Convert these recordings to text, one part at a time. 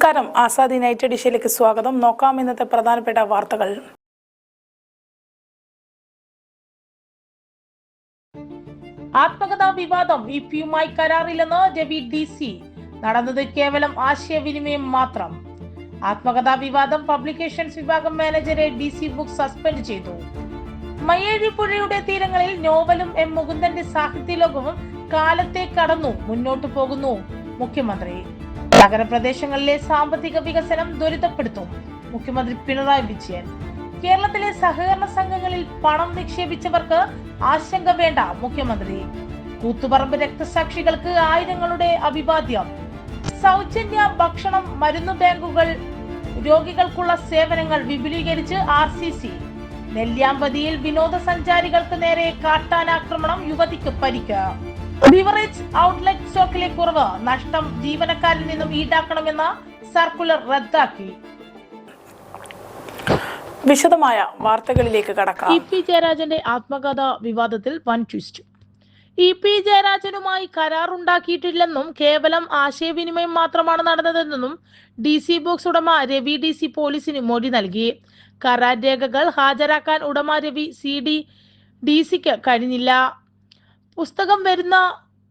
നമസ്കാരം. ആസാദി നൈറ്റ് എഡിഷയിലേക്ക് സ്വാഗതം. നോക്കാം ഇന്നത്തെ പ്രധാനപ്പെട്ട വാർത്തകൾ. ആത്മകഥാ വിവാദം ഇ പിയുമായി കരാറില്ലെന്ന് രവി ഡി സി നടന്നത് കേവലം ആശയവിനിമയം മാത്രം. ആത്മകഥാ വിവാദം പബ്ലിക്കേഷൻസ് വിഭാഗം മാനേജരെ ഡി സി ബുക്ക് സസ്പെൻഡ് ചെയ്തു. മയ്യഴി പുഴയുടെ തീരങ്ങളിൽ നോവലും എം മുകുന്ദന്റെ സാഹിത്യ ലോകവും കാലത്തെ കടന്നു മുന്നോട്ടു പോകുന്നു മുഖ്യമന്ത്രി. നഗരപ്രദേശങ്ങളിലെ സാമ്പത്തിക വികസനം ദുരിതപ്പെടുത്തും മുഖ്യമന്ത്രി പിണറായി വിജയൻ. കേരളത്തിലെ സഹകരണ സംഘങ്ങളിൽ പണം നിക്ഷേപിച്ചവർക്ക് ആശങ്ക വേണ്ട മുഖ്യമന്ത്രി. കൂത്തുപറമ്പ് രക്തസാക്ഷികൾക്ക് ആയിരങ്ങളുടെ അഭിവാദ്യം സൗജന്യ ഭക്ഷണം മരുന്നു ബാങ്കുകൾ രോഗികൾക്കുള്ള സേവനങ്ങൾ വിപുലീകരിച്ച് ആർ സി സി. നെല്ലിയാമ്പതിയിൽ വിനോദസഞ്ചാരികൾക്ക് നേരെ കാട്ടാനാക്രമണം യുവതിക്ക് പരിക്ക്. ബിവറേജ് ഔട്ട്ലെറ്റ് സ്റ്റോക്കിലെ കുറവ്. നഷ്ടം ജീവനക്കാരിൽ നിന്നും ഈടാക്കണമെന്ന സർക്കുലർ റദ്ദാക്കി. വിശദമായ വാർത്തകളിലേക്ക് കടക്കാം. ഇ പി ജയരാജന്റെ ആത്മകഥ വിവാദത്തിൽ വൻ ട്വിസ്റ്റ് ഇ പി ജയരാജനുമായി കരാറുണ്ടാക്കിയിട്ടില്ലെന്നും കേവലം ആശയവിനിമയം മാത്രമാണ് നടന്നതെന്നും ഡി സി ബോക്സ് ഉടമ രവി ഡി സി പോലീസിന് മൊഴി നൽകി. കരാർ രേഖകൾ ഹാജരാക്കാൻ ഉടമ രവി സി ഡി ഡി സിക്ക് കഴിഞ്ഞില്ല. പുസ്തകം വരുന്ന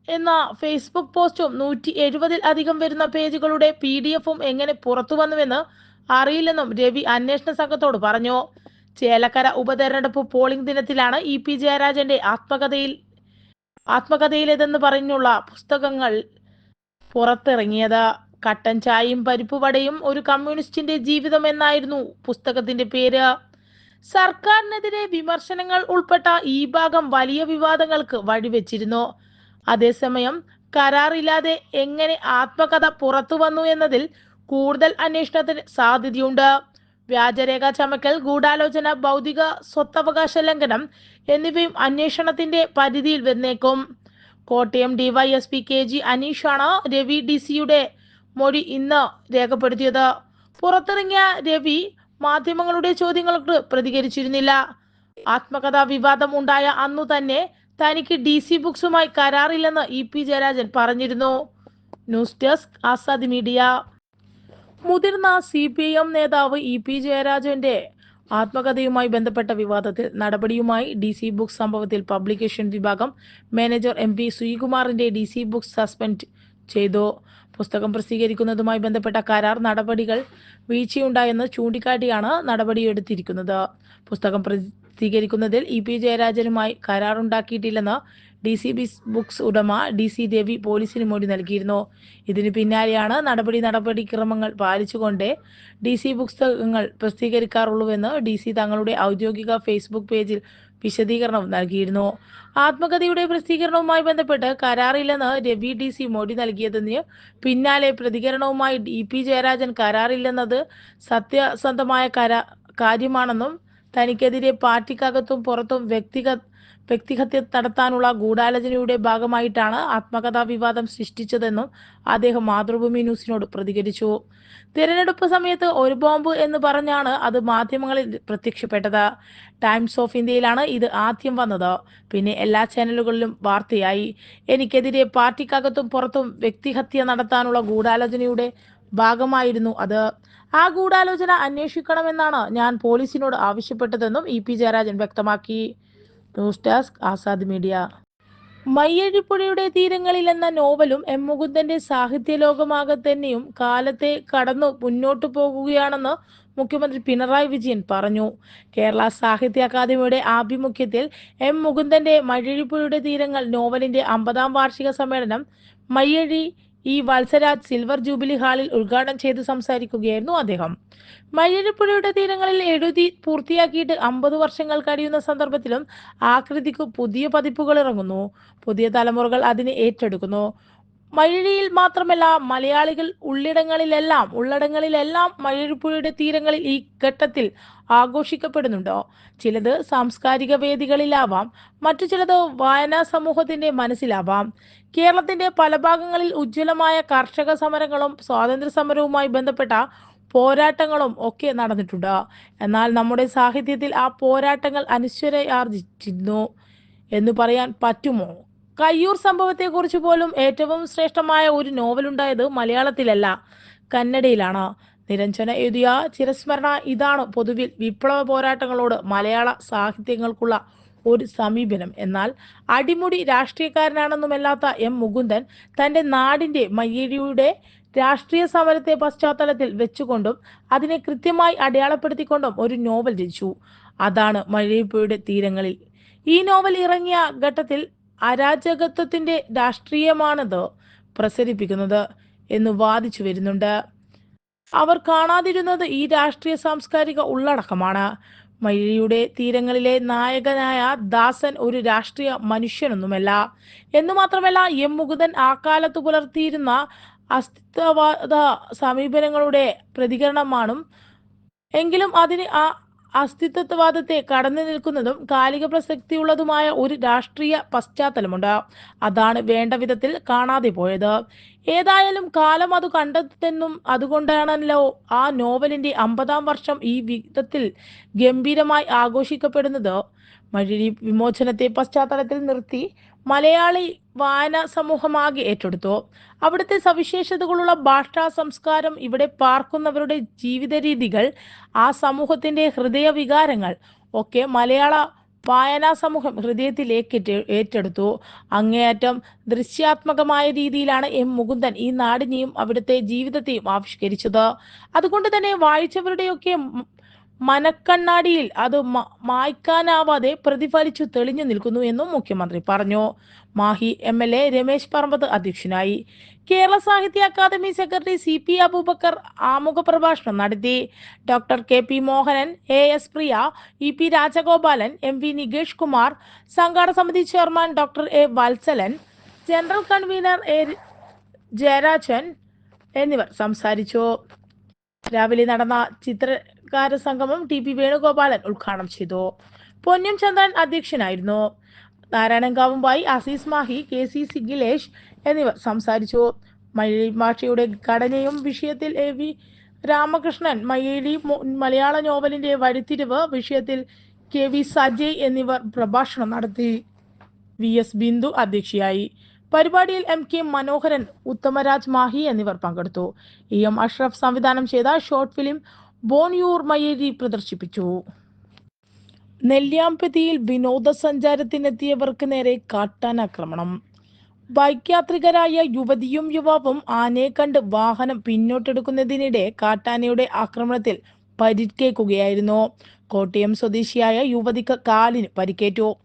എന്ന ഫേസ്ബുക്ക് പോസ്റ്റും നൂറ്റി എഴുപതിൽ അധികം വരുന്ന പേജുകളുടെ പി ഡി എഫും എങ്ങനെ പുറത്തു വന്നുവെന്ന് അറിയില്ലെന്നും രവി അന്വേഷണ സംഘത്തോട് പറഞ്ഞു. ചേലക്കര ഉപതെരഞ്ഞെടുപ്പ് പോളിംഗ് ദിനത്തിലാണ് ഇ പി ജയരാജന്റെ ആത്മകഥയിൽ ആത്മകഥയിലേതെന്ന് പറഞ്ഞുള്ള പുസ്തകങ്ങൾ പുറത്തിറങ്ങിയത്. കട്ടൻ ചായയും പരിപ്പുവടയും ഒരു കമ്മ്യൂണിസ്റ്റിന്റെ ജീവിതം എന്നായിരുന്നു പുസ്തകത്തിന്റെ പേര്. സർക്കാരിനെതിരെ വിമർശനങ്ങൾ ഉൾപ്പെട്ട ഈ ഭാഗം വലിയ വിവാദങ്ങൾക്ക് വഴിവെച്ചിരുന്നു. അതേസമയം കരാറില്ലാതെ എങ്ങനെ ആത്മകഥ പുറത്തു വന്നു എന്നതിൽ കൂടുതൽ അന്വേഷണത്തിന് സാധ്യതയുണ്ട്. വ്യാജരേഖ ചമക്കൽ ഗൂഢാലോചന ഭൗതിക സ്വത്തവകാശ ലംഘനം എന്നിവയും അന്വേഷണത്തിന്റെ പരിധിയിൽ വന്നേക്കും. കോട്ടയം ഡിവൈഎസ്പി കെ ജി അനീഷാണ് രവി ഡി സിയുടെ മൊഴി ഇന്ന് രേഖപ്പെടുത്തിയത്. പുറത്തിറങ്ങിയ രവി മാധ്യമങ്ങളുടെ ചോദ്യങ്ങൾക്ക് പ്രതികരിച്ചിരുന്നില്ല. ആത്മകഥാ വിവാദം ഉണ്ടായ അന്നു തന്നെ തനിക്ക് ഡി സി ബുക്സുമായി കരാറില്ലെന്ന് ഇ പി ജയരാജൻ പറഞ്ഞിരുന്നു. News desk Azad media. മുതിർന്ന സി പി എം നേതാവ് ഇ പി ജയരാജന്റെ ആത്മകഥയുമായി ബന്ധപ്പെട്ട വിവാദത്തിൽ നടപടിയുമായി ഡി സി ബുക്സ് സംഭവത്തിൽ പബ്ലിക്കേഷൻ വിഭാഗം മാനേജർ എം പി ശ്രീകുമാറിന്റെ ഡി സി ബുക്സ് സസ്പെൻഡ് ചെയ്തു. പുസ്തകം പ്രസിദ്ധീകരിക്കുന്നതുമായി ബന്ധപ്പെട്ട കരാർ നടപടികൾ വീഴ്ചയുണ്ടായെന്ന് ചൂണ്ടിക്കാട്ടിയാണ് നടപടിയെടുത്തിരിക്കുന്നത്. പുസ്തകം പ്രസിദ്ധീകരിക്കുന്നതിൽ ഇ പി ജയരാജനുമായി കരാറുണ്ടാക്കിയിട്ടില്ലെന്ന് ഡി സി ബി ബുക്സ് ഉടമ ഡി സി രവി പോലീസിന് മൊഴി നൽകിയിരുന്നു. ഇതിന് പിന്നാലെയാണ് നടപടി നടപടിക്രമങ്ങൾ പാലിച്ചുകൊണ്ട് ഡി സി പുസ്തകങ്ങൾ പ്രസിദ്ധീകരിക്കാറുള്ളൂവെന്ന് ഡി സി തങ്ങളുടെ ഔദ്യോഗിക ഫേസ്ബുക്ക് പേജിൽ വിശദീകരണം നൽകിയിരുന്നു. ആത്മകഥയുടെ പ്രസിദ്ധീകരണവുമായി ബന്ധപ്പെട്ട് കരാറില്ലെന്ന് രവി ഡി സി മോഡി നൽകിയതിന് പിന്നാലെ പ്രതികരണവുമായി ഇ പി ജയരാജൻ കരാറില്ലെന്നത് സത്യസന്ധമായ കരാ കാര്യമാണെന്നും തനിക്കെതിരെ പാർട്ടിക്കകത്തും പുറത്തും വ്യക്തിഗത വ്യക്തിഹത്യ നടത്താനുള്ള ഗൂഢാലോചനയുടെ ഭാഗമായിട്ടാണ് ആത്മകഥാ വിവാദം സൃഷ്ടിച്ചതെന്നും അദ്ദേഹം മാതൃഭൂമി ന്യൂസിനോട് പ്രതികരിച്ചു. തിരഞ്ഞെടുപ്പ് സമയത്ത് ഒരു ബോംബ് എന്ന് പറഞ്ഞാണ് അത് മാധ്യമങ്ങളിൽ പ്രത്യക്ഷപ്പെട്ടത്. ടൈംസ് ഓഫ് ഇന്ത്യയിലാണ് ഇത് ആദ്യം വന്നത്. പിന്നെ എല്ലാ ചാനലുകളിലും വാർത്തയായി. എനിക്കെതിരെ പാർട്ടിക്കകത്തും പുറത്തും വ്യക്തിഹത്യ നടത്താനുള്ള ഗൂഢാലോചനയുടെ ഭാഗമായിരുന്നു അത്. ആ ഗൂഢാലോചന അന്വേഷിക്കണമെന്നാണ് ഞാൻ പോലീസിനോട് ആവശ്യപ്പെട്ടതെന്നും ഇ പി ജയരാജൻ വ്യക്തമാക്കി. News desk Azad media. മയ്യഴിപ്പുഴയുടെ തീരങ്ങളിൽ എന്ന നോവലും എം മുകുന്ദന്റെ സാഹിത്യ ലോകമാകെ തന്നെയും കാലത്തെ കടന്നു മുന്നോട്ടു പോകുകയാണെന്ന് മുഖ്യമന്ത്രി പിണറായി വിജയൻ പറഞ്ഞു. കേരള സാഹിത്യ അക്കാദമിയുടെ ആഭിമുഖ്യത്തിൽ എം മുകുന്ദന്റെ മയ്യഴിപ്പുഴയുടെ തീരങ്ങൾ നോവലിന്റെ അമ്പതാം വാർഷിക സമ്മേളനം Mayyazhi E Valsaraj silver jubilee ഹാളിൽ ഉദ്ഘാടനം ചെയ്ത് സംസാരിക്കുകയായിരുന്നു അദ്ദേഹം. മയ്യഴിപ്പുഴയുടെ തീരങ്ങളിൽ എഴുതി പൂർത്തിയാക്കിയിട്ട് അമ്പത് വർഷങ്ങൾ കഴിയുന്ന സന്ദർഭത്തിലും ആകൃതിക്ക് പുതിയ പതിപ്പുകൾ ഇറങ്ങുന്നു. പുതിയ തലമുറകൾ അതിനെ ഏറ്റെടുക്കുന്നു. മഴയിൽ മാത്രമല്ല മലയാളികൾ ഉള്ളിടങ്ങളിലെല്ലാം ഉള്ളടങ്ങളിലെല്ലാം മഴപ്പുഴയുടെ തീരങ്ങളിൽ ഈ ഘട്ടത്തിൽ ആഘോഷിക്കപ്പെടുന്നുണ്ടോ? ചിലത് സാംസ്കാരിക വേദികളിലാവാം മറ്റു ചിലത് വായനാ സമൂഹത്തിന്റെ മനസ്സിലാവാം. കേരളത്തിന്റെ പല ഭാഗങ്ങളിൽ ഉജ്ജ്വലമായ കർഷക സമരങ്ങളും സ്വാതന്ത്ര്യ സമരവുമായി ബന്ധപ്പെട്ട പോരാട്ടങ്ങളും ഒക്കെ നടന്നിട്ടുണ്ട്. എന്നാൽ നമ്മുടെ സാഹിത്യത്തിൽ ആ പോരാട്ടങ്ങൾ അനശ്വരയാർജിച്ചിരുന്നു എന്ന് പറയാൻ പറ്റുമോ? കയ്യൂർ സംഭവത്തെക്കുറിച്ച് പോലും ഏറ്റവും ശ്രേഷ്ഠമായ ഒരു നോവൽ ഉണ്ടായത് മലയാളത്തിലല്ല കന്നഡയിലാണ്. നിരഞ്ജന എഴുതിയ ചിരസ്മരണ ഇതാണ് പൊതുവിൽ വിപ്ലവ പോരാട്ടങ്ങളോട് മലയാള സാഹിത്യങ്ങൾക്കുള്ള ഒരു സമീപനം. എന്നാൽ അടിമുടി രാഷ്ട്രീയക്കാരനാണെന്നുമല്ലാത്ത എം മുകുന്ദൻ തന്റെ നാടിന്റെ മയ്യഴിയുടെ രാഷ്ട്രീയ സമരത്തെ പശ്ചാത്തലത്തിൽ വെച്ചുകൊണ്ടും അതിനെ കൃത്യമായി അടയാളപ്പെടുത്തിക്കൊണ്ടും ഒരു നോവൽ രചിച്ചു. അതാണ് മഴയപ്പുഴയുടെ തീരങ്ങളിൽ. ഈ നോവൽ ഇറങ്ങിയ ഘട്ടത്തിൽ അരാജകത്വത്തിന്റെ രാഷ്ട്രീയമാണത് പ്രസരിപ്പിക്കുന്നത് എന്ന് വാദിച്ചു വരുന്നുണ്ട്. അവർ കാണാതിരുന്നത് ഈ രാഷ്ട്രീയ സാംസ്കാരിക ഉള്ളടക്കമാണ്. മഴയുടെ തീരങ്ങളിലെ നായകനായ ദാസൻ ഒരു രാഷ്ട്രീയ മനുഷ്യനൊന്നുമല്ല. എന്നു മാത്രമല്ല എം മുകുന്ദൻ ആ കാലത്ത് പുലർത്തിയിരുന്ന അസ്തിത്വവാദ സമീപനങ്ങളുടെ പ്രതികരണമാണ്. എങ്കിലും അതിന് ആ അസ്തിത്വവാദത്തെ കടന്നു നിൽക്കുന്നതും കാലിക പ്രസക്തിയുള്ളതുമായ ഒരു രാഷ്ട്രീയ പശ്ചാത്തലമുണ്ട്. അതാണ് വേണ്ട വിധത്തിൽ കാണാതെ പോയത്. ഏതായാലും കാലം അത് കണ്ടെത്തുന്നെന്നും അതുകൊണ്ടാണല്ലോ ആ നോവലിന്റെ അമ്പതാം വർഷം ഈ വിധത്തിൽ ഗംഭീരമായി ആഘോഷിക്കപ്പെടുന്നത്. മഴരി വിമോചനത്തെ പശ്ചാത്തലത്തിൽ നിർത്തി മലയാളി വായന സമൂഹമാകെ ഏറ്റെടുത്തു. അവിടുത്തെ സവിശേഷതകളുള്ള ഭാഷാ സംസ്കാരം ഇവിടെ പാർക്കുന്നവരുടെ ജീവിത രീതികൾ ആ സമൂഹത്തിന്റെ ഹൃദയ വികാരങ്ങൾ ഒക്കെ മലയാള വായനാ സമൂഹം ഹൃദയത്തിലേക്ക് ഏറ്റെടുത്തു. അങ്ങേയറ്റം ദൃശ്യാത്മകമായ രീതിയിലാണ് എം മുകുന്ദൻ ഈ നാടിനെയും അവിടുത്തെ ജീവിതത്തെയും ആവിഷ്കരിച്ചത്. അതുകൊണ്ട് തന്നെ വായിച്ചവരുടെയൊക്കെ മനക്കണ്ണാടിയിൽ അത് മായ്ക്കാനാവാതെ പ്രതിഫലിച്ചു തെളിഞ്ഞു നിൽക്കുന്നു എന്നും മുഖ്യമന്ത്രി പറഞ്ഞു. Mahe M L A Ramesh Parambath അധ്യക്ഷനായി. Kerala Sahitya Akademi secretary C P Abubakar ആമുഖ പ്രഭാഷണം നടത്തി. Doctor K P Mohanan A S Priya E P Rajagopalan M V Nikesh Kumar സംഘാടക സമിതി chairman doctor A Valsalan general convener A Jayarajan എന്നിവർ സംസാരിച്ചു. രാവിലെ നടന്ന ചിത്രകാര സംഗമം ടി പി വേണുഗോപാലൻ ഉദ്ഘാടനം ചെയ്തു. പൊന്നം ചന്ദ്രൻ അധ്യക്ഷനായിരുന്നു. നാരായണൻകാവുമ്പായി അസീസ് മാഹി കെ സി സിഗിലേഷ് എന്നിവർ സംസാരിച്ചു. മലയാളി ഭാഷയുടെ ഘടനയും വിഷയത്തിൽ എ വി രാമകൃഷ്ണൻ മയിലി മലയാള നോവലിന്റെ വഴിത്തിരിവ് വിഷയത്തിൽ കെ വി സജയ് എന്നിവർ പ്രഭാഷണം നടത്തി. വി എസ് ബിന്ദു അധ്യക്ഷയായി. പരിപാടിയിൽ എം കെ മനോഹരൻ ഉത്തമരാജ് മാഹി എന്നിവർ പങ്കെടുത്തു. ഇ എം അഷ്റഫ് സംവിധാനം ചെയ്ത ഷോർട്ട് ഫിലിം ബോൺയൂർ മയേരി പ്രദർശിപ്പിച്ചു. നെല്ലിയാമ്പതിയിൽ വിനോദസഞ്ചാരത്തിനെത്തിയവർക്ക് നേരെ കാട്ടാനാക്രമണം. ബൈക്ക് യാത്രികരായ യുവതിയും യുവാവും ആനയെ കണ്ട് വാഹനം പിന്നോട്ടെടുക്കുന്നതിനിടെ കാട്ടാനയുടെ ആക്രമണത്തിൽ പരിക്കേൽക്കുകയായിരുന്നു. കോട്ടയം സ്വദേശിയായ യുവതിക്ക് കാലിന് പരിക്കേറ്റു.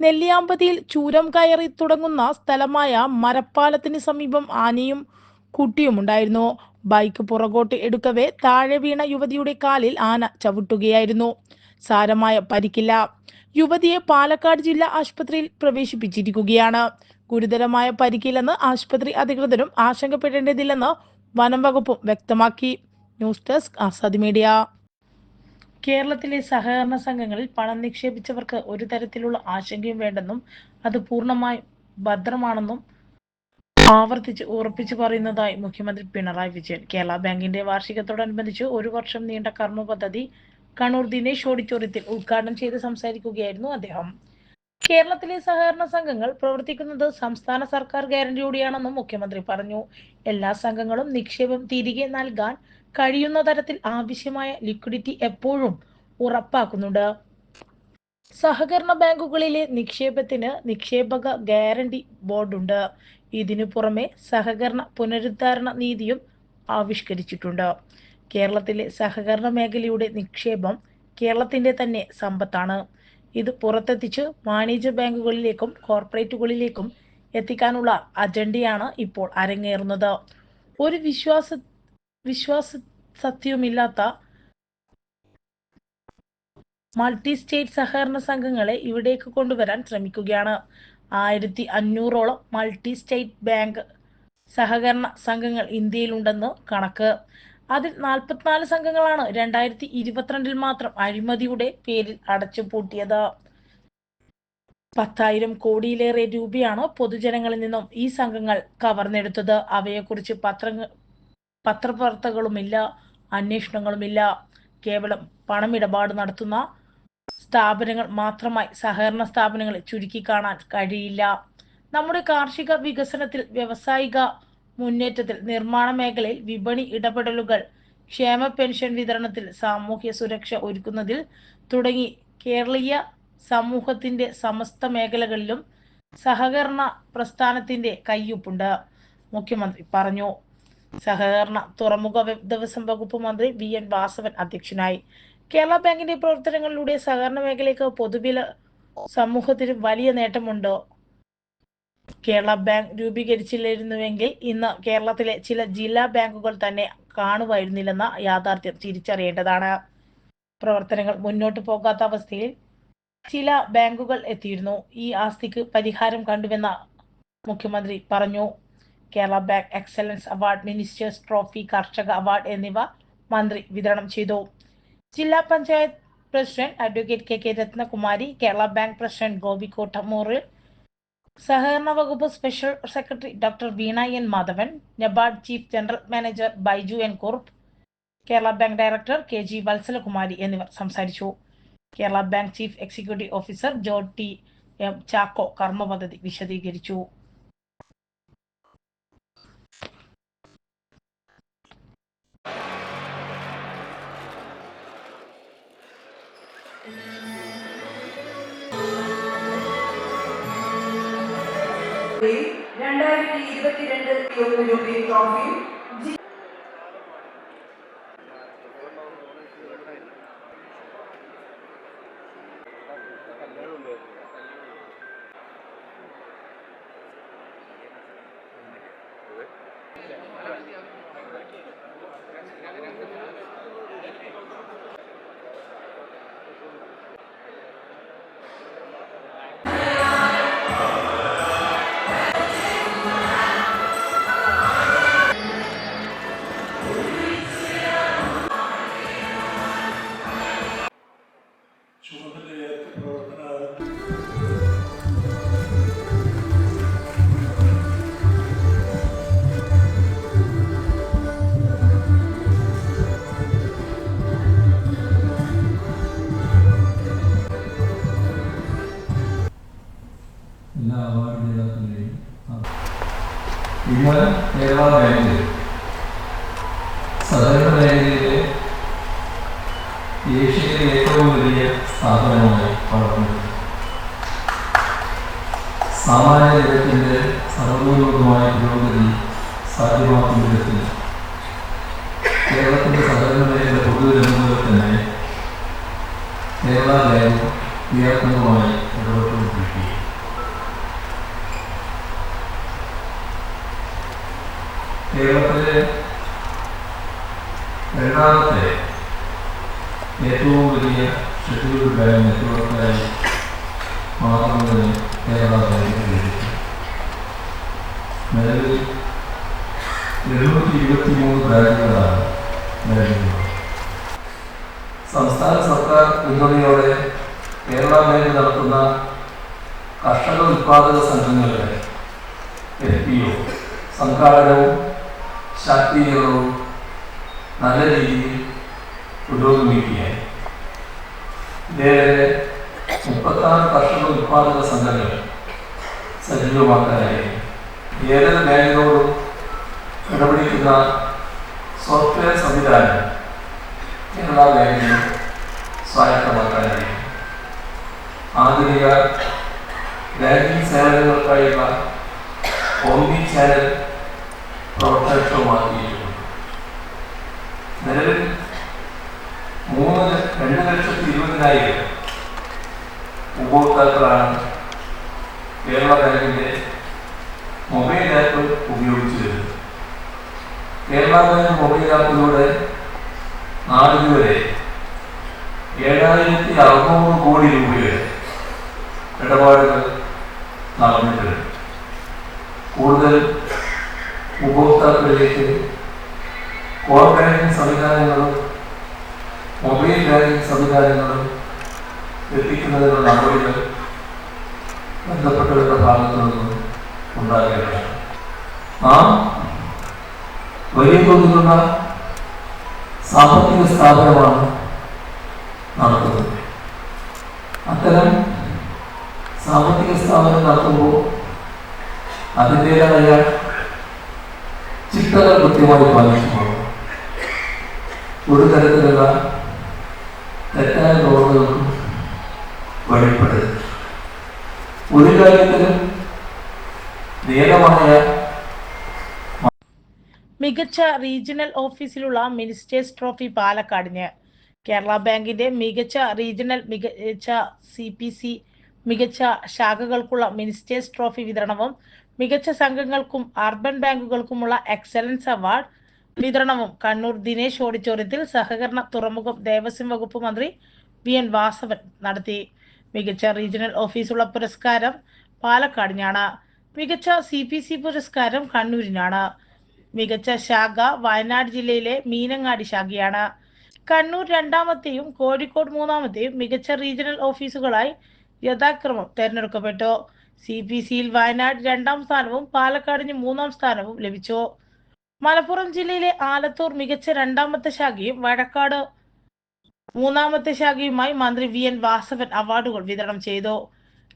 നെല്ലിയാമ്പതിയിൽ ചൂരം കയറി തുടങ്ങുന്ന സ്ഥലമായ മരപ്പാലത്തിന് സമീപം ആനയും കുട്ടിയും ഉണ്ടായിരുന്നു. ബൈക്ക് പുറകോട്ട് എടുക്കവേ താഴെ വീണ യുവതിയുടെ കാലിൽ ആന ചവിട്ടുകയായിരുന്നു. സാരമായ പരിക്കില്ല. യുവതിയെ പാലക്കാട് ജില്ലാ ആശുപത്രിയിൽ പ്രവേശിപ്പിച്ചിരിക്കുകയാണ്. ഗുരുതരമായ പരിക്കില്ലെന്ന് ആശുപത്രി അധികൃതരും ആശങ്കപ്പെടേണ്ടതില്ലെന്ന് വനം വകുപ്പും വ്യക്തമാക്കി. News desk Azad media. കേരളത്തിലെ സഹകരണ സംഘങ്ങളിൽ പണം നിക്ഷേപിച്ചവർക്ക് ഒരു തരത്തിലുള്ള ആശങ്കയും വേണ്ടെന്നും അത് പൂർണമായും ഭദ്രമാണെന്നും ആവർത്തിച്ച് ഉറപ്പിച്ചു പറയുന്നതായി മുഖ്യമന്ത്രി പിണറായി വിജയൻ. കേരള ബാങ്കിന്റെ വാർഷികത്തോടനുബന്ധിച്ച് ഒരു വർഷം നീണ്ട കർമ്മ പദ്ധതി കണ്ണൂർ ദിനേശ് ഓഡിറ്റോറിയത്തിൽ ഉദ്ഘാടനം ചെയ്ത് സംസാരിക്കുകയായിരുന്നു അദ്ദേഹം. കേരളത്തിലെ സഹകരണ സംഘങ്ങൾ പ്രവർത്തിക്കുന്നത് സംസ്ഥാന സർക്കാർ ഗ്യാരണ്ടിയോടെയാണെന്നും മുഖ്യമന്ത്രി പറഞ്ഞു. എല്ലാ സംഘങ്ങളും നിക്ഷേപം തിരികെ നൽകാൻ കഴിയുന്ന തരത്തിൽ ആവശ്യമായ ലിക്വിഡിറ്റി എപ്പോഴും ഉറപ്പാക്കുന്നുണ്ട്. സഹകരണ ബാങ്കുകളിലെ നിക്ഷേപത്തിന് നിക്ഷേപക ഗ്യാരണ്ടി ബോർഡുണ്ട്. ഇതിനു പുറമെ സഹകരണ പുനരുദ്ധാരണ നീതിയും ആവിഷ്കരിച്ചിട്ടുണ്ട്. കേരളത്തിലെ സഹകരണ മേഖലയുടെ നിക്ഷേപം കേരളത്തിന്റെ തന്നെ സമ്പത്താണ്. ഇത് പുറത്തെത്തിച്ച് വാണിജ്യ ബാങ്കുകളിലേക്കും കോർപ്പറേറ്റുകളിലേക്കും എത്തിക്കാനുള്ള അജണ്ടയാണ് ഇപ്പോൾ അരങ്ങേറുന്നത്. ഒരു വിശ്വാസ വിശ്വാസ സത്യവുമില്ലാത്ത മൾട്ടി സ്റ്റേറ്റ് സഹകരണ സംഘങ്ങളെ ഇവിടേക്ക് കൊണ്ടുവരാൻ ശ്രമിക്കുകയാണ്. ആയിരത്തി അഞ്ഞൂറോളം മൾട്ടി സ്റ്റേറ്റ് ബാങ്ക് സഹകരണ സംഘങ്ങൾ ഇന്ത്യയിലുണ്ടെന്ന് കണക്ക്. അതിൽ നാൽപ്പത്തിനാല് സംഘങ്ങളാണ് രണ്ടായിരത്തി ഇരുപത്തിരണ്ടിൽ മാത്രം അഴിമതിയുടെ പേരിൽ അടച്ചുപൂട്ടിയത്. പത്തായിരം കോടിയിലേറെ രൂപയാണ് പൊതുജനങ്ങളിൽ നിന്നും ഈ സംഘങ്ങൾ കവർന്നെടുത്തത്. അവയെക്കുറിച്ച് പത്രങ്ങൾ പത്രവാർത്തകളുമില്ല അന്വേഷണങ്ങളുമില്ല. കേവലം പണമിടപാട് നടത്തുന്ന സ്ഥാപനങ്ങൾ മാത്രമായി സഹകരണ സ്ഥാപനങ്ങളെ ചുരുക്കി കാണാൻ കഴിയില്ല. നമ്മുടെ കാർഷിക വികസനത്തിൽ വ്യവസായിക മുന്നേറ്റത്തിൽ നിർമ്മാണ മേഖലയിൽ വിപണി ഇടപെടലുകൾ ക്ഷേമ പെൻഷൻ വിതരണത്തിൽ സാമൂഹ്യ സുരക്ഷ ഒരുക്കുന്നതിൽ തുടങ്ങി കേരളീയ സമൂഹത്തിന്റെ സമസ്ത മേഖലകളിലും സഹകരണ പ്രസ്ഥാനത്തിന്റെ കയ്യൊപ്പുണ്ട്. മുഖ്യമന്ത്രി പറഞ്ഞു. സഹകരണ തുറമുഖ ദിവസം വകുപ്പ് മന്ത്രി വി എൻ വാസവൻ അധ്യക്ഷനായി. കേരള ബാങ്കിന്റെ പ്രവർത്തനങ്ങളിലൂടെ സഹകരണ മേഖലയ്ക്ക് പൊതുവില സമൂഹത്തിന് വലിയ നേട്ടമുണ്ടോ? കേരള ബാങ്ക് രൂപീകരിച്ചില്ലായിരുന്നുവെങ്കിൽ ഇന്ന് കേരളത്തിലെ ചില ജില്ലാ ബാങ്കുകൾ തന്നെ കാണുമായിരുന്നില്ലെന്ന യാഥാർത്ഥ്യം തിരിച്ചറിയേണ്ടതാണ്. പ്രവർത്തനങ്ങൾ മുന്നോട്ട് പോകാത്ത അവസ്ഥയിൽ ചില ബാങ്കുകൾ എത്തിയിരുന്നു. ഈ ആസ്തിക്ക് പരിഹാരം കണ്ടുവെന്ന മുഖ്യമന്ത്രി പറഞ്ഞു. Kerala Bank excellence award ministers trophy കർഷക അവാർഡ് എന്നിവ മന്ത്രി വിതരണം ചെയ്തു. ജില്ലാ panchayat president advocate K K Ratnakumari Kerala Bank president Gopi കോട്ടമൂറിൽ സഹകരണ വകുപ്പ് special secretary doctor Veena N Madhavan NABARD chief general manager Baiju N Kurup Kerala Bank director K G Valsalakumari എന്നിവർ സംസാരിച്ചു. Kerala Bank chief executive officer Jo T M Chacko കർമ്മ പദ്ധതി വിശദീകരിച്ചു. ഇരുപത്തിരണ്ട് ഒന്ന് രൂപയും ട്രോഫിയും എല്ലാ അവാർഡ് ജേതാക്കളുടെയും സഹകരണ മേഖലയിലെ ഏഷ്യയിലെ ഏറ്റവും വലിയ സ്ഥാപനമായി വളർന്നു സാമാന്യ ജനത്തിന്റെ സർവോന്മുഖമായ പുരോഗതി സാധ്യമാക്കുന്ന വിധത്തിൽ കേരളത്തിന്റെ സഹകരണ തന്നെ കേരള ബാങ്ക് ക്രിയാത്മകമായി കേരളത്തിലെ രണ്ടാമത്തെ ഏറ്റവും വലിയ ഷെഡ്യൂൾഡ് ബാങ്ക് നെറ്റ്വർക്കായി മാറുന്നതിന് കേരള ബാങ്ക് ലഭിക്കും നിലവിൽ എഴുന്നൂറ്റി ഇരുപത്തി മൂന്ന് ബാങ്കുകളാണ് നിലവിലുള്ളത്. സംസ്ഥാന സർക്കാർ പിന്തുണയോടെ കേരള ബാങ്ക് നടത്തുന്ന കർഷക ഉത്പാദക സംഘങ്ങളുടെ എഫ് പി ഒ സംഘാടനവും ശാക്തീകരണവും നല്ല രീതിയിൽ പുരോഗമിക്കുകയായി ഇതേവരെ മുപ്പത്താറ് കർഷക ഉത്പാദക സംഘങ്ങൾ സജീവമാക്കാനായി ഏതൊരു ബാങ്കിനോടും ഇടപെടിക്കുന്ന സോഫ്റ്റ്വെയർ സംവിധാനം കേരള ബാങ്കിന് സ്വായത്തമാക്കാനായി. ആധുനിക ബാങ്കിംഗ് സേവനങ്ങൾക്കായുള്ള ഓംബി ചാനൽ പ്രവർത്തനക്ഷമമാക്കിയിട്ടുണ്ട് നിലവിൽ മൂന്ന് രണ്ട് ലക്ഷത്തി ഇരുപതിനായിരം ഉപഭോക്താക്കളാണ് കേരള ബാങ്കിന്റെ മൊബൈൽ ആപ്പ് ഉപയോഗിച്ചു വരുന്നത്. കേരള ബാങ്ക് മൊബൈൽ ആപ്പിലൂടെ നാളിതുവരെ ഏഴായിരത്തി അറുന്നൂറ് കോടി രൂപയുടെ ഇടപാടുകൾ നടന്നിട്ടുണ്ട്. കൂടുതൽ ഉപഭോക്താക്കളിലേക്ക് കോർ ബാങ്കിങ് സംവിധാനങ്ങളും മൊബൈൽ ബാങ്കിങ് സംവിധാനങ്ങളും എത്തിക്കുന്നതിനുള്ള നടപടികൾ ബന്ധപ്പെട്ടവരുടെ ഭാഗത്തു നിന്നും ഉണ്ടാകുകയാണ് നാം വലിയ തോതിലുള്ള സാമ്പത്തിക സ്ഥാപനമാണ് നടത്തുന്നത്. അത്തരം സാമ്പത്തിക സ്ഥാപനം നടത്തുമ്പോൾ അതിന്റെതായ ഇത്ര കൃത്യമായി പാലിച്ചുകൊള്ളണം ഒരു തരത്തിലുള്ള തെറ്റായ പ്രവണതകൾക്കും വഴിപ്പെടരുത്. ഒരു കാര്യത്തിലും നിയമമായ മികച്ച റീജിയണൽ ഓഫീസിലുള്ള മിനിസ്റ്റേഴ്സ് ട്രോഫി പാലക്കാടിന് കേരള ബാങ്കിന്റെ മികച്ച റീജിയണൽ മികച്ച സി പി സി മികച്ച ശാഖകൾക്കുള്ള മിനിസ്റ്റേഴ്സ് ട്രോഫി വിതരണവും മികച്ച സംഘങ്ങൾക്കും അർബൻ ബാങ്കുകൾക്കുമുള്ള എക്സലൻസ് അവാർഡ് വിതരണവും കണ്ണൂർ ദിനേശ് ഓഡിറ്റോറിയത്തിൽ സഹകരണ തുറമുഖം ദേവസ്വം വകുപ്പ് മന്ത്രി വി എൻ വാസവൻ നടത്തി. മികച്ച റീജിയണൽ ഓഫീസുള്ള പുരസ്കാരം പാലക്കാടിനാണ്. മികച്ച സി പി സി പുരസ്കാരം കണ്ണൂരിനാണ്. മികച്ച ശാഖ വയനാട് ജില്ലയിലെ മീനങ്ങാടി ശാഖയാണ്. കണ്ണൂർ രണ്ടാമത്തെയും കോഴിക്കോട് മൂന്നാമത്തെയും മികച്ച റീജിയണൽ ഓഫീസുകളായി യഥാക്രമം തെരഞ്ഞെടുക്കപ്പെട്ടു. സി പി സിയിൽ വയനാട് രണ്ടാം സ്ഥാനവും പാലക്കാടിന് മൂന്നാം സ്ഥാനവും ലഭിച്ചു. മലപ്പുറം ജില്ലയിലെ ആലത്തൂർ മികച്ച രണ്ടാമത്തെ ശാഖയും വഴക്കാട് മൂന്നാമത്തെ ശാഖയുമായി മന്ത്രി വി എൻ വാസവൻ അവാർഡുകൾ വിതരണം ചെയ്തു.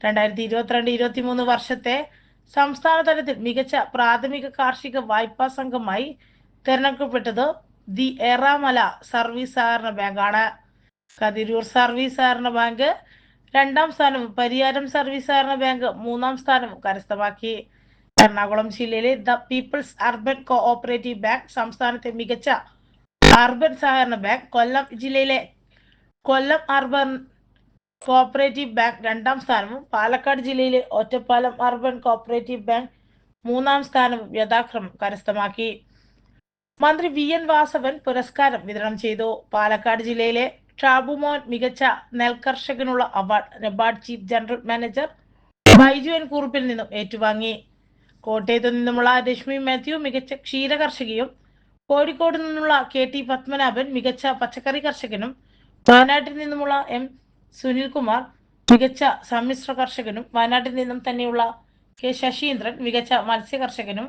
രണ്ടായിരത്തി ഇരുപത്തിരണ്ട് ഇരുപത്തിമൂന്ന് വർഷത്തെ സംസ്ഥാന തലത്തിൽ മികച്ച പ്രാഥമിക കാർഷിക വായ്പാ സംഘമായി തിരഞ്ഞെടുക്കപ്പെട്ടത് ദി എറാമല സർവീസ് സഹകരണ ബാങ്കാണ്. കതിരൂർ സർവീസ് സഹകരണ ബാങ്ക് രണ്ടാം സ്ഥാനവും പരിയാരം സർവീസ് സഹകരണ ബാങ്ക് മൂന്നാം സ്ഥാനവും കരസ്ഥമാക്കി. എറണാകുളം ജില്ലയിലെ the People's Urban Cooperative Bank സംസ്ഥാനത്തെ മികച്ച അർബൻ സഹകരണ ബാങ്ക്. കൊല്ലം ജില്ലയിലെ കൊല്ലം അർബൻ കോഓപ്പറേറ്റീവ് ബാങ്ക് രണ്ടാം സ്ഥാനവും പാലക്കാട് ജില്ലയിലെ ഒറ്റപ്പാലം അർബൻ കോഓപ്പറേറ്റീവ് ബാങ്ക് മൂന്നാം സ്ഥാനവും യഥാക്രമം കരസ്ഥമാക്കി. മന്ത്രി വി എൻ വാസവൻ പുരസ്കാരം വിതരണം ചെയ്തു. പാലക്കാട് ജില്ലയിലെ ഷാബുമോൻ മികച്ച നെൽകർഷകനുള്ള award NABARD chief general manager Baiju N കുറുപ്പിൽ നിന്നും ഏറ്റുവാങ്ങി. കോട്ടയത്തു നിന്നുമുള്ള രശ്മി മാത്യു മികച്ച ക്ഷീര കർഷകയും കോഴിക്കോട് നിന്നുള്ള കെ ടി പത്മനാഭൻ മികച്ച പച്ചക്കറി കർഷകനും വയനാട്ടിൽ നിന്നുമുള്ള എം സുനിൽകുമാർ മികച്ച സമ്മിശ്ര കർഷകനും വയനാട്ടിൽ നിന്നും തന്നെയുള്ള കെ ശശീന്ദ്രൻ മികച്ച മത്സ്യകർഷകനും.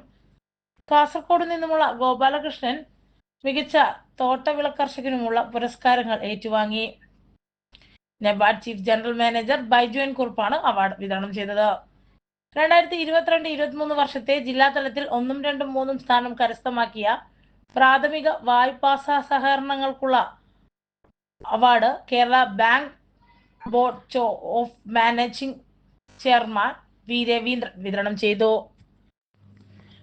കാസർഗോഡ് നിന്നുമുള്ള ഗോപാലകൃഷ്ണൻ മികച്ച തോട്ടവിള കർഷകനുമുള്ള പുരസ്കാരങ്ങൾ ഏറ്റുവാങ്ങി. NABARD chief general manager Baiju N കുറുപ്പാണ് award വിതരണം ചെയ്തത്. രണ്ടായിരത്തി ഇരുപത്തിരണ്ട് ഇരുപത്തിമൂന്ന് വർഷത്തെ ജില്ലാതലത്തിൽ ഒന്നും രണ്ടും മൂന്നും സ്ഥാനം കരസ്ഥമാക്കിയ പ്രാഥമിക വായ്പാ സഹകരണങ്ങൾക്കുള്ള award Kerala Bank board of managing chairman V Raveendran വിതരണം ചെയ്തു.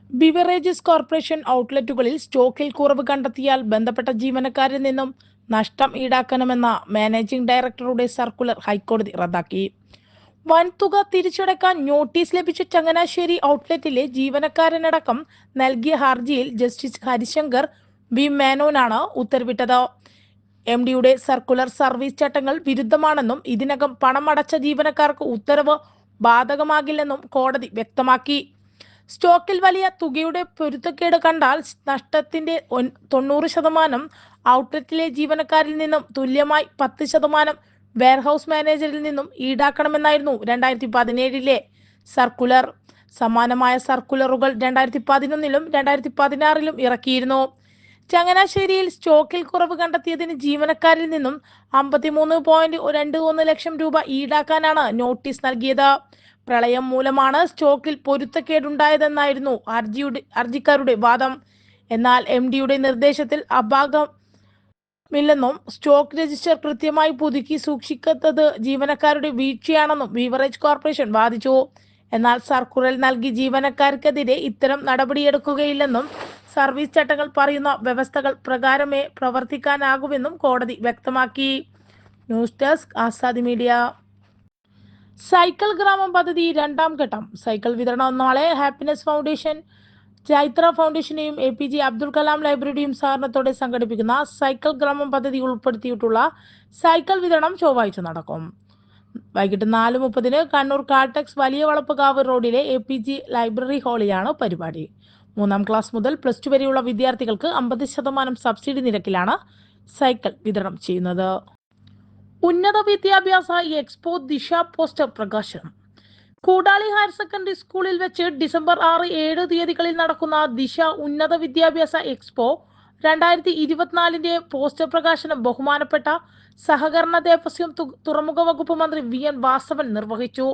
ബിവറേജസ് കോർപ്പറേഷൻ ഔട്ട്ലെറ്റുകളിൽ സ്റ്റോക്കിൽ കുറവ് കണ്ടെത്തിയാൽ ബന്ധപ്പെട്ട ജീവനക്കാരിൽ നിന്നും നഷ്ടം ഈടാക്കണമെന്ന മാനേജിംഗ് ഡയറക്ടറുടെ സർക്കുലർ ഹൈക്കോടതി റദ്ദാക്കി. വൻതുക തിരിച്ചടക്കാൻ നോട്ടീസ് ലഭിച്ച ചങ്ങനാശ്ശേരി ഔട്ട്ലെറ്റിലെ ജീവനക്കാരനടക്കം നൽകിയ ഹർജിയിൽ ജസ്റ്റിസ് ഹരിശങ്കർ വി. മേനോനാണ് ഉത്തരവിട്ടത്. എം. ഡിയുടെ സർക്കുലർ സർവീസ് ചട്ടങ്ങൾ വിരുദ്ധമാണെന്നും ഇതിനകം പണമടച്ച ജീവനക്കാർക്ക് ഉത്തരവ് ബാധകമാകില്ലെന്നും കോടതി വ്യക്തമാക്കി. സ്റ്റോക്കിൽ വലിയ തുകയുടെ പൊരുത്തക്കേട് കണ്ടാൽ നഷ്ടത്തിന്റെ തൊണ്ണൂറ് ശതമാനം ഔട്ട്ലെറ്റിലെ ജീവനക്കാരിൽ നിന്നും തുല്യമായി പത്ത് ശതമാനം വെയർഹൌസ് മാനേജറിൽ നിന്നും ഈടാക്കണമെന്നായിരുന്നു രണ്ടായിരത്തി പതിനേഴിലെ സർക്കുലർ. സമാനമായ സർക്കുലറുകൾ രണ്ടായിരത്തി പതിനൊന്നിലും രണ്ടായിരത്തി പതിനാറിലും ഇറക്കിയിരുന്നു. ചങ്ങനാശ്ശേരിയിൽ സ്റ്റോക്കിൽ കുറവ് കണ്ടെത്തിയതിന് ജീവനക്കാരിൽ നിന്നും അമ്പത്തിമൂന്ന് പോയിന്റ് രണ്ട് ഒന്ന് ലക്ഷം രൂപ ഈടാക്കാനാണ് നോട്ടീസ് നൽകിയത്. പ്രളയം മൂലമാണ് സ്റ്റോക്കിൽ പൊരുത്തക്കേടുണ്ടായതെന്നായിരുന്നു ഹർജിയുടെ ഹർജിക്കാരുടെ വാദം. എന്നാൽ എം ഡിയുടെ നിർദ്ദേശത്തിൽ അഭാഗമില്ലെന്നും സ്റ്റോക്ക് രജിസ്റ്റർ കൃത്യമായി പുതുക്കി സൂക്ഷിക്കാത്തത് ജീവനക്കാരുടെ വീഴ്ചയാണെന്നും ബീവറേജ് കോർപ്പറേഷൻ വാദിച്ചു. എന്നാൽ സർക്കുലർ നൽകി ജീവനക്കാർക്കെതിരെ ഇത്തരം നടപടിയെടുക്കുകയില്ലെന്നും സർവീസ് ചട്ടങ്ങൾ പറയുന്ന വ്യവസ്ഥകൾ പ്രകാരമേ പ്രവർത്തിക്കാനാകുമെന്നും കോടതി വ്യക്തമാക്കി. News desk Azadi media. Cycle ഗ്രാമം പദ്ധതി രണ്ടാം ഘട്ടം സൈക്കിൾ വിതരണം നാളെ happiness foundation Chaitra ഫൗണ്ടേഷനെയും A P J Abdul Kalam ലൈബ്രറിയുടെയും സഹകരണത്തോടെ സംഘടിപ്പിക്കുന്ന സൈക്കിൾ ഗ്രാമം പദ്ധതി ഉൾപ്പെടുത്തിയിട്ടുള്ള സൈക്കിൾ വിതരണം ചൊവ്വാഴ്ച നടക്കും. വൈകിട്ട് നാല് മുപ്പതിന് കണ്ണൂർ കാൾടെക്സ് വലിയ വളപ്പുകാവ് റോഡിലെ എ പി ജി ലൈബ്രറി ഹാളിലാണ് പരിപാടി. മൂന്നാം ക്ലാസ് മുതൽ പ്ലസ് ടു വരെയുള്ള വിദ്യാർത്ഥികൾക്ക് അമ്പത് ശതമാനം സബ്സിഡി നിരക്കിലാണ് സൈക്കിൾ വിതരണം ചെയ്യുന്നത്. ഉന്നത വിദ്യാഭ്യാസ എക്സ്പോ ദിശ പോസ്റ്റർ പ്രകാശനം. കൂടാളി ഹയർ സെക്കൻഡറി സ്കൂളിൽ വെച്ച് ഡിസംബർ ആറ് ഏഴ് തീയതികളിൽ നടക്കുന്ന ദിശ ഉന്നത വിദ്യാഭ്യാസ എക്സ്പോ രണ്ടായിരത്തി ഇരുപത്തിനാലിന്റെ പോസ്റ്റർ പ്രകാശനം ബഹുമാനപ്പെട്ട സഹകരണ ദേവസ്വം തുറമുഖ വകുപ്പ് മന്ത്രി വി എൻ വാസവൻ നിർവഹിച്ചു.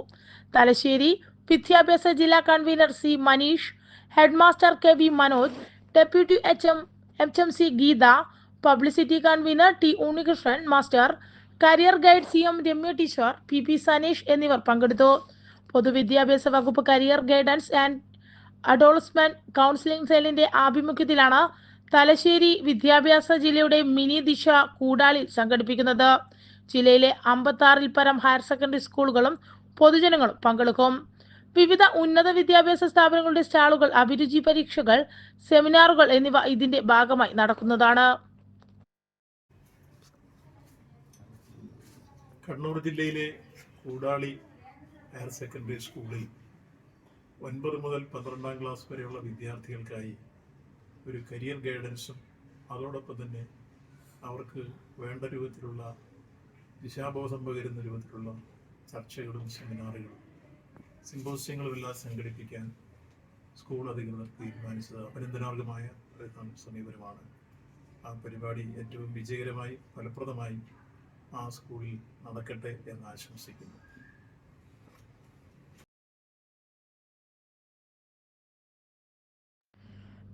തലശ്ശേരി വിദ്യാഭ്യാസ ജില്ലാ convener C Maneesh headmaster K V Manoj deputy H M H M C Geetha publicity convener T Unnikrishnan master career guide C M Ramya teacher P P Saneesh എന്നിവർ പങ്കെടുത്തു. പൊതുവിദ്യാഭ്യാസ വകുപ്പ് career guidance and adolescent counselling സെല്ലിന്റെ ആഭിമുഖ്യത്തിലാണ് തലശ്ശേരി വിദ്യാഭ്യാസ ജില്ലയുടെ mini ദിശ കൂടാളിൽ സംഘടിപ്പിക്കുന്നത്. ജില്ലയിലെ അമ്പത്തി ആറിൽ പരം ഹയർ സെക്കൻഡറി സ്കൂളുകളും പൊതുജനങ്ങളും പങ്കെടുക്കും. വിവിധ ഉന്നത വിദ്യാഭ്യാസ സ്ഥാപനങ്ങളുടെ സ്റ്റാളുകൾ അഭിരുചി പരീക്ഷകൾ സെമിനാറുകൾ എന്നിവ ഇതിന്റെ ഭാഗമായി നടക്കുന്നതാണ്. കണ്ണൂർ ജില്ലയിലെ കൂടാളി ഹയർ സെക്കൻഡറി സ്കൂളിൽ ഒൻപത് മുതൽ പന്ത്രണ്ടാം ക്ലാസ് വരെയുള്ള വിദ്യാർത്ഥികൾക്കായി ഒരു കരിയർ ഗൈഡൻസും അതോടൊപ്പം തന്നെ അവർക്ക് വേണ്ട രൂപത്തിലുള്ള ദിശാബോധം പകരുന്ന രൂപത്തിലുള്ള ചർച്ചകളും സെമിനാറുകളും സിമ്പോസിയങ്ങളും എല്ലാം സംഘടിപ്പിക്കാൻ സ്കൂൾ അധികൃതർ തീരുമാനിച്ചത് അഭിനന്ദനാർഹമായ സമീപനമാണ്. ആ പരിപാടി ഏറ്റവും വിജയകരമായി ഫലപ്രദമായി ആ സ്കൂളിൽ നടക്കട്ടെ എന്ന് ആശംസിക്കുന്നു.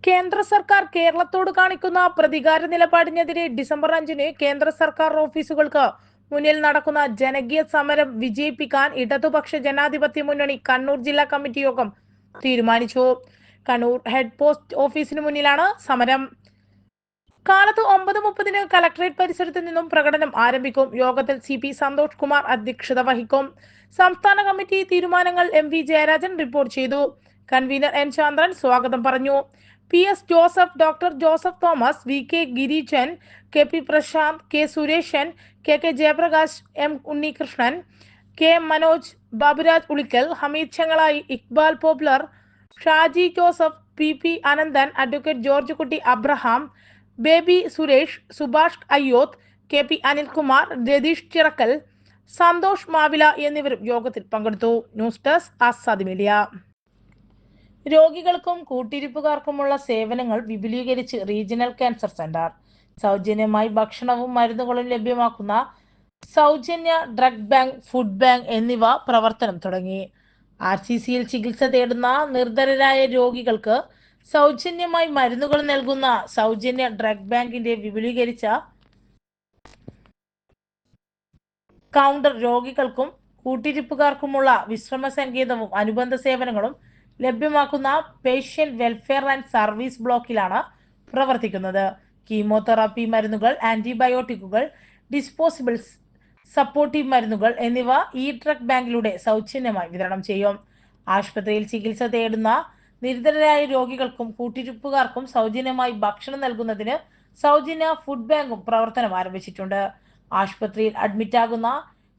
കേന്ദ്ര സർക്കാർ കേരളത്തോട് കാണിക്കുന്ന പ്രതികാര നിലപാടിനെതിരെ ഡിസംബർ അഞ്ചിന് കേന്ദ്ര സർക്കാർ ഓഫീസുകൾക്ക് മുന്നിൽ നടക്കുന്ന ജനകീയ സമരം വിജയിപ്പിക്കാൻ ഇടതുപക്ഷ ജനാധിപത്യ മുന്നണി കണ്ണൂർ ജില്ലാ കമ്മിറ്റി യോഗം തീരുമാനിച്ചു. കണ്ണൂർ ഹെഡ് പോസ്റ്റ് ഓഫീസിന് മുന്നിലാണ് സമരം. കാലത്ത് ഒമ്പത് മുപ്പതിന് കലക്ടറേറ്റ് പരിസരത്ത് നിന്നും പ്രകടനം ആരംഭിക്കും. യോഗത്തിൽ സി പി സന്തോഷ് കുമാർ അധ്യക്ഷത വഹിക്കും. സംസ്ഥാന കമ്മിറ്റി തീരുമാനങ്ങൾ എം വി ജയരാജൻ റിപ്പോർട്ട് ചെയ്തു. കൺവീനർ എൻ ചന്ദ്രൻ സ്വാഗതം പറഞ്ഞു. P S Joseph doctor Joseph Thomas V K Gireeshan K P Prashanth K Sureshan K K Jayaprakash M Unnikrishnan K Manoj Baburaj Ulikkal Hameed Chengalayi Iqbal Poplar Shaji Joseph P P Ananthan advocate George Kutty Abraham Baby Suresh Subhash Ayyoth K P Anilkumar Ratheesh Chirakkal Santhosh Mavila എന്നിവരും യോഗത്തിൽ പങ്കെടുത്തു. News desk Azad media. രോഗികൾക്കും കൂട്ടിരിപ്പുകാർക്കുമുള്ള സേവനങ്ങൾ വിപുലീകരിച്ച് regional cancer centre. സൗജന്യമായി ഭക്ഷണവും മരുന്നുകളും ലഭ്യമാക്കുന്ന സൗജന്യ ഡ്രഗ് ബാങ്ക് ഫുഡ് ബാങ്ക് എന്നിവ പ്രവർത്തനം തുടങ്ങി. ആർ സി സിയിൽ ചികിത്സ തേടുന്ന നിർധരരായ രോഗികൾക്ക് സൗജന്യമായി മരുന്നുകൾ നൽകുന്ന സൗജന്യ ഡ്രഗ് ബാങ്കിന്റെ വിപുലീകരിച്ച കൗണ്ടർ രോഗികൾക്കും കൂട്ടിരിപ്പുകാർക്കുമുള്ള വിശ്രമ സങ്കേതവും അനുബന്ധ സേവനങ്ങളും ലഭ്യമാക്കുന്ന പേഷ്യന്റ് വെൽഫെയർ ആൻഡ് സർവീസ് ബ്ലോക്കിലാണ് പ്രവർത്തിക്കുന്നത്. കീമോതെറാപ്പി മരുന്നുകൾ ആന്റിബയോട്ടിക്കുകൾ ഡിസ്പോസിബിൾസ് സപ്പോർട്ടീവ് മരുന്നുകൾ എന്നിവ ഈ ഡ്രഗ് ബാങ്കിലൂടെ സൗജന്യമായി വിതരണം ചെയ്യും. ആശുപത്രിയിൽ ചികിത്സ തേടുന്ന നിരതരായ രോഗികൾക്കും കൂട്ടിരിപ്പുകാർക്കും സൗജന്യമായി ഭക്ഷണം നൽകുന്നതിന് സൗജന്യ ഫുഡ് ബാങ്കും പ്രവർത്തനം ആരംഭിച്ചിട്ടുണ്ട്. ആശുപത്രിയിൽ അഡ്മിറ്റാകുന്ന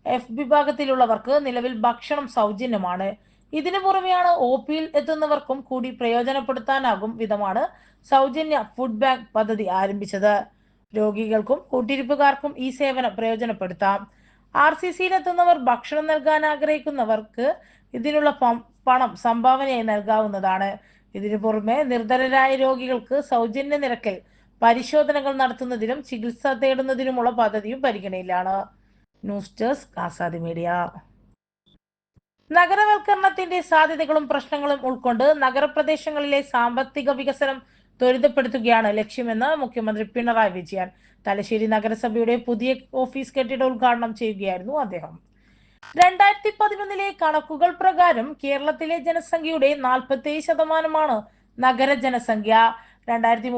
എഫ് വിഭാഗത്തിലുള്ളവർക്ക് നിലവിൽ ഭക്ഷണം സൗജന്യമാണ്. ഇതിനു പുറമെയാണ് ഒ പിയിൽ എത്തുന്നവർക്കും കൂടി പ്രയോജനപ്പെടുത്താനാകും വിധമാണ് സൗജന്യ ഫുഡ് ബാങ്ക് പദ്ധതി ആരംഭിച്ചത്. രോഗികൾക്കും കൂട്ടിരിപ്പുകാർക്കും ഈ സേവനം പ്രയോജനപ്പെടുത്താം. ആർ സി സിയിലെത്തുന്നവർ ഭക്ഷണം നൽകാൻ ആഗ്രഹിക്കുന്നവർക്ക് ഇതിനുള്ള പണം സംഭാവനയായി നൽകാവുന്നതാണ്. ഇതിനു പുറമെ നിർധനരായ രോഗികൾക്ക് സൗജന്യ നിരക്കിൽ പരിശോധനകൾ നടത്തുന്നതിനും ചികിത്സ തേടുന്നതിനുമുള്ള പദ്ധതിയും പരിഗണയിലാണ് ന്യൂസ് ഡെസ്ക് ആസാദി മീഡിയ. നഗരവൽക്കരണത്തിന്റെ സാധ്യതകളും പ്രശ്നങ്ങളും ഉൾക്കൊണ്ട് നഗരപ്രദേശങ്ങളിലെ സാമ്പത്തിക വികസനം ത്വരിതപ്പെടുത്തുകയാണ് ലക്ഷ്യമെന്ന് മുഖ്യമന്ത്രി പിണറായി വിജയൻ. തലശ്ശേരി നഗരസഭയുടെ പുതിയ ഓഫീസ് കെട്ടിട ഉദ്ഘാടനം ചെയ്യുകയായിരുന്നു അദ്ദേഹം. രണ്ടായിരത്തി പതിനൊന്നിലെ കണക്കുകൾ പ്രകാരം കേരളത്തിലെ ജനസംഖ്യയുടെ നാൽപ്പത്തി ശതമാനമാണ് നഗര ജനസംഖ്യ. രണ്ടായിരത്തി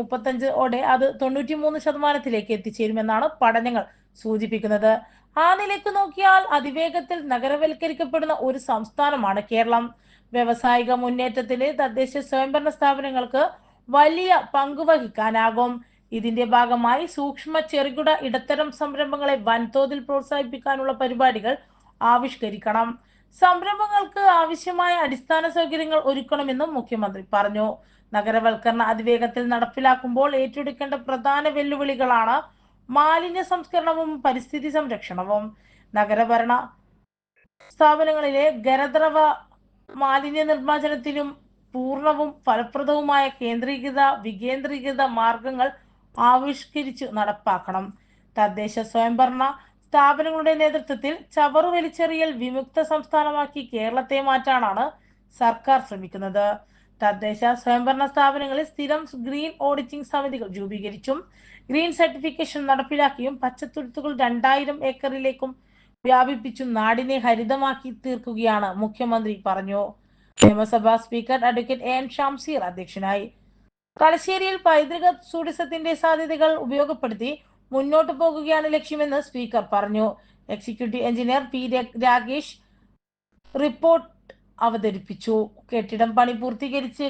ഓടെ അത് തൊണ്ണൂറ്റി മൂന്ന് ശതമാനത്തിലേക്ക് എത്തിച്ചേരുമെന്നാണ് പഠനങ്ങൾ സൂചിപ്പിക്കുന്നത്. ആ നിലയ്ക്ക് നോക്കിയാൽ അതിവേഗത്തിൽ നഗരവൽക്കരിക്കപ്പെടുന്ന ഒരു സംസ്ഥാനമാണ് കേരളം. വ്യവസായിക മുന്നേറ്റത്തിന് തദ്ദേശ സ്വയംഭരണ സ്ഥാപനങ്ങൾക്ക് വലിയ പങ്കുവഹിക്കാനാകും. ഇതിന്റെ ഭാഗമായി സൂക്ഷ്മ ചെറുകിട ഇടത്തരം സംരംഭങ്ങളെ വൻതോതിൽ പ്രോത്സാഹിപ്പിക്കാനുള്ള പരിപാടികൾ ആവിഷ്കരിക്കണം. സംരംഭങ്ങൾക്ക് ആവശ്യമായ അടിസ്ഥാന സൗകര്യങ്ങൾ ഒരുക്കണമെന്നും മുഖ്യമന്ത്രി പറഞ്ഞു. നഗരവൽക്കരണ അതിവേഗത്തിൽ നടപ്പിലാക്കുമ്പോൾ ഏറ്റെടുക്കേണ്ട പ്രധാന വെല്ലുവിളികളാണ് മാലിന്യ സംസ്കരണവും പരിസ്ഥിതി സംരക്ഷണവും. നഗരഭരണ സ്ഥാപനങ്ങളിലെ ഖരദ്രവ മാലിന്യ നിർമ്മാർജനത്തിനും പൂർണവും ഫലപ്രദവുമായ കേന്ദ്രീകൃത വികേന്ദ്രീകൃത മാർഗങ്ങൾ ആവിഷ്കരിച്ചു നടപ്പാക്കണം. തദ്ദേശ സ്വയംഭരണ സ്ഥാപനങ്ങളുടെ നേതൃത്വത്തിൽ ചവറു വലിച്ചെറിയൽ വിമുക്ത സംസ്ഥാനമാക്കി കേരളത്തെ മാറ്റാനാണ് സർക്കാർ ശ്രമിക്കുന്നത്. തദ്ദേശ സ്വയംഭരണ സ്ഥാപനങ്ങളിൽ സ്ഥിരം ഗ്രീൻ ഓഡിറ്റിംഗ് സമിതികൾ രൂപീകരിച്ചും ഗ്രീൻ സർട്ടിഫിക്കേഷൻ നടപ്പിലാക്കിയും പച്ചത്തുരുത്തുകൾ രണ്ടായിരം ഏക്കറിലേക്കും വ്യാപിപ്പിച്ചും നാടിനെ ഹരിതമാക്കി തീർക്കുകയാണ് മുഖ്യമന്ത്രി പറഞ്ഞു. നിയമസഭാ സ്പീക്കർ അഡ്വക്കേറ്റ് എൻ ഷംസീർ അധ്യക്ഷനായി. തലശ്ശേരിയിൽ പൈതൃക ടൂറിസത്തിന്റെ സാധ്യതകൾ ഉപയോഗപ്പെടുത്തി മുന്നോട്ട് പോകുകയാണ് ലക്ഷ്യമെന്ന് സ്പീക്കർ പറഞ്ഞു. Executive engineer P Rakesh report അവതരിപ്പിച്ചു. കെട്ടിടം പണി പൂർത്തീകരിച്ച്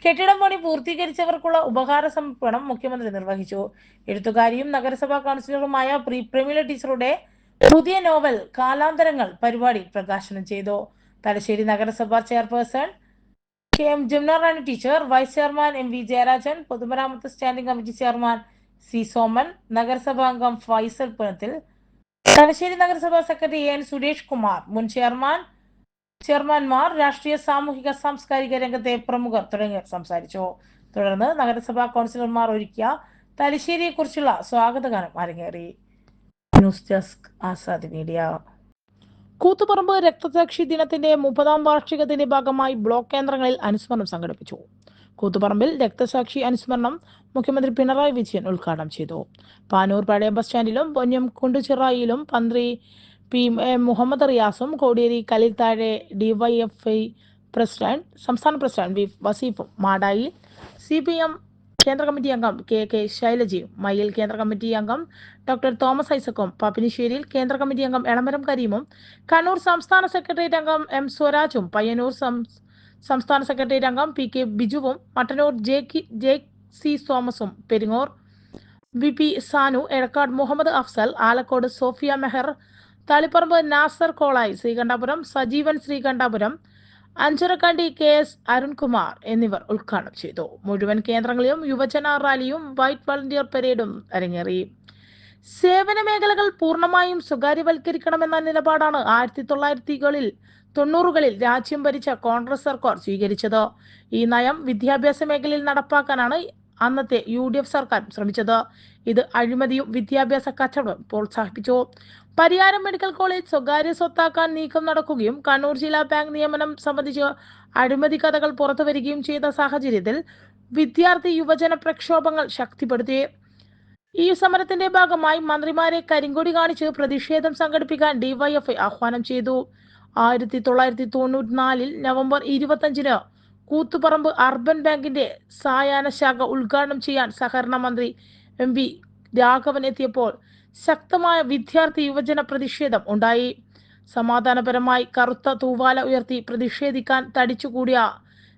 കെട്ടിടം പണി പൂർത്തീകരിച്ചവർക്കുള്ള ഉപഹാര സമർപ്പണം മുഖ്യമന്ത്രി നിർവഹിച്ചു. എഴുത്തുകാരിയും നഗരസഭാ കൗൺസിലറുമായ പ്രി പ്രമീള ടീച്ചറുടെ പുതിയ നോവൽ കാലാന്തരങ്ങൾ പരിപാടി പ്രകാശനം ചെയ്തു. തലശ്ശേരി നഗരസഭാ chairperson K M Jimnarani teacher vice chairman M V Jayarajan പൊതുമരാമത്ത് standing committee chairman C Soman നഗരസഭാ അംഗം ഫൈസൽ പുനത്തിൽ തലശ്ശേരി നഗരസഭാ സെക്രട്ടറി എൻ സുരേഷ് കുമാർ മുൻ ചെയർമാൻ ചെയർമാൻമാർ രാഷ്ട്രീയ സാമൂഹിക സാംസ്കാരിക രംഗത്തെ പ്രമുഖർ തുടങ്ങിയവർ സംസാരിച്ചു. തുടർന്ന് നഗരസഭാ കൗൺസിലർമാർ ഒരുക്കിയ തലശ്ശേരിയെക്കുറിച്ചുള്ള സ്വാഗതഗാനം അരങ്ങേറി. News desk Azad media. Koothuparamba രക്തസാക്ഷി ദിനത്തിന്റെ മുപ്പതാം വാർഷികത്തിന്റെ ഭാഗമായി ബ്ലോക്ക് കേന്ദ്രങ്ങളിൽ അനുസ്മരണം സംഘടിപ്പിച്ചു. കൂത്തുപറമ്പിൽ രക്തസാക്ഷി അനുസ്മരണം മുഖ്യമന്ത്രി പിണറായി വിജയൻ ഉദ്ഘാടനം ചെയ്തു. പാനൂർ പഴയ ബസ് സ്റ്റാൻഡിലും പൊന്നം കുണ്ടുചിറായിലും മന്ത്രി പി മുഹമ്മദ് റിയാസും കോടിയേരി കലിത്താഴെ ഡിവൈഎഫ്ഐ പ്രസിഡന്റ് സംസ്ഥാന പ്രസിഡന്റ് വി വസീഫും മാടായി സി പി എം കേന്ദ്ര കമ്മിറ്റി അംഗം കെ കെ ശൈലജയും മയ്യിൽ കേന്ദ്ര കമ്മിറ്റി അംഗം ഡോക്ടർ തോമസ് ഐസക്കും പാപ്പിനിശ്ശേരിയിൽ കേന്ദ്ര കമ്മിറ്റി അംഗം എളമരം കരീമും കണ്ണൂർ സംസ്ഥാന സെക്രട്ടേറിയറ്റ് അംഗം എം സ്വരാജും പയ്യന്നൂർ സംസ്ഥാന സെക്രട്ടേറിയറ്റ് അംഗം പി കെ ബിജുവും മട്ടന്നൂർ ജെ ജെ സി തോമസും Peringome V P Sanu Ezhakkad Muhammad Afsal Alakode Sofia Meher Thaliparamba Nasar Kolayi Sreekandapuram Sajeevan Sreekandapuram Anjarakandy K S Arunkumar എന്നിവർ ഉദ്ഘാടനം ചെയ്തു. മുഴുവൻ കേന്ദ്രങ്ങളിലും യുവജന റാലിയും വൈറ്റ് വളണ്ടിയർ പരേഡും അരങ്ങേറി. സേവന മേഖലകൾ പൂർണമായും സ്വകാര്യവൽക്കരിക്കണമെന്ന നിലപാടാണ് ആയിരത്തി തൊള്ളായിരത്തികളിൽ തൊണ്ണൂറുകളിൽ രാജ്യം ഭരിച്ച കോൺഗ്രസ് സർക്കാർ സ്വീകരിച്ചത്. ഈ നയം വിദ്യാഭ്യാസ മേഖലയിൽ നടപ്പാക്കാനാണ് അന്നത്തെ യു ഡി എഫ് സർക്കാർ ശ്രമിച്ചത്. ഇത് അഴിമതിയും വിദ്യാഭ്യാസ കച്ചവടവും പ്രോത്സാഹിപ്പിച്ചു. പരിയാരം മെഡിക്കൽ കോളേജ് സ്വകാര്യ സ്വത്താക്കാൻ നീക്കം നടക്കുകയും കണ്ണൂർ ജില്ലാ ബാങ്ക് നിയമനം സംബന്ധിച്ച് അഴിമതി കഥകൾ പുറത്തു വരികയും ചെയ്ത സാഹചര്യത്തിൽ വിദ്യാർത്ഥി യുവജന പ്രക്ഷോഭങ്ങൾ ശക്തിപ്പെടുത്തി. ഈ സമരത്തിന്റെ ഭാഗമായി മന്ത്രിമാരെ കരിങ്കൊടി കാണിച്ച് പ്രതിഷേധം സംഘടിപ്പിക്കാൻ ഡിവൈഎഫ്ഐ ആഹ്വാനം ചെയ്തു. ആയിരത്തി തൊള്ളായിരത്തി തൊണ്ണൂറ്റിനാലിൽ നവംബർ ഇരുപത്തഞ്ചിന് കൂത്തുപറമ്പ് അർബൻ ബാങ്കിന്റെ സായാഹ്ന ശാഖ ഉദ്ഘാടനം ചെയ്യാൻ സഹകരണ മന്ത്രി എം വി രാഘവൻ എത്തിയപ്പോൾ ശക്തമായ വിദ്യാർത്ഥി യുവജന പ്രതിഷേധം ഉണ്ടായി. സമാധാനപരമായി കറുത്ത തൂവാല ഉയർത്തി പ്രതിഷേധിക്കാൻ തടിച്ചുകൂടിയ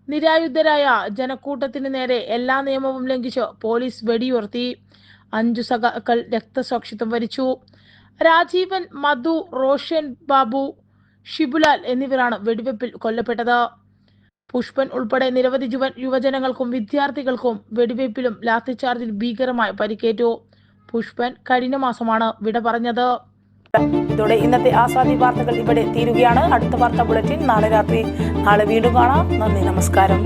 നിരായുധരായ ജനക്കൂട്ടത്തിന് നേരെ എല്ലാ നിയമവും ലംഘിച്ച് പോലീസ് വെടിയുയർത്തി. അഞ്ചു സഖാക്കൾ രക്തസാക്ഷിത്വം വരിച്ചു. രാജീവൻ മധു റോഷൻ ബാബു ഷിബുലാൽ എന്നിവരാണ് വെടിവെപ്പിൽ കൊല്ലപ്പെട്ടത്. പുഷ്പൻ ഉൾപ്പെടെ നിരവധി യുവ യുവജനങ്ങൾക്കും വിദ്യാർത്ഥികൾക്കും വെടിവെപ്പിലും ലാത്തിച്ചാർജിൽ ഭീകരമായി പരിക്കേറ്റു. പുഷ്പൻ കഴിഞ്ഞ മാസമാണ് വിട പറഞ്ഞത്. ഇതോടെ ഇന്നത്തെ ആസാദി വാർത്തകൾ ഇവിടെ തീരുകയാണ്. അടുത്ത വാർത്ത ബുള്ളറ്റിൻ നാളെ രാത്രി. നാളെ വീണ്ടും കാണാം. നന്ദി നമസ്കാരം.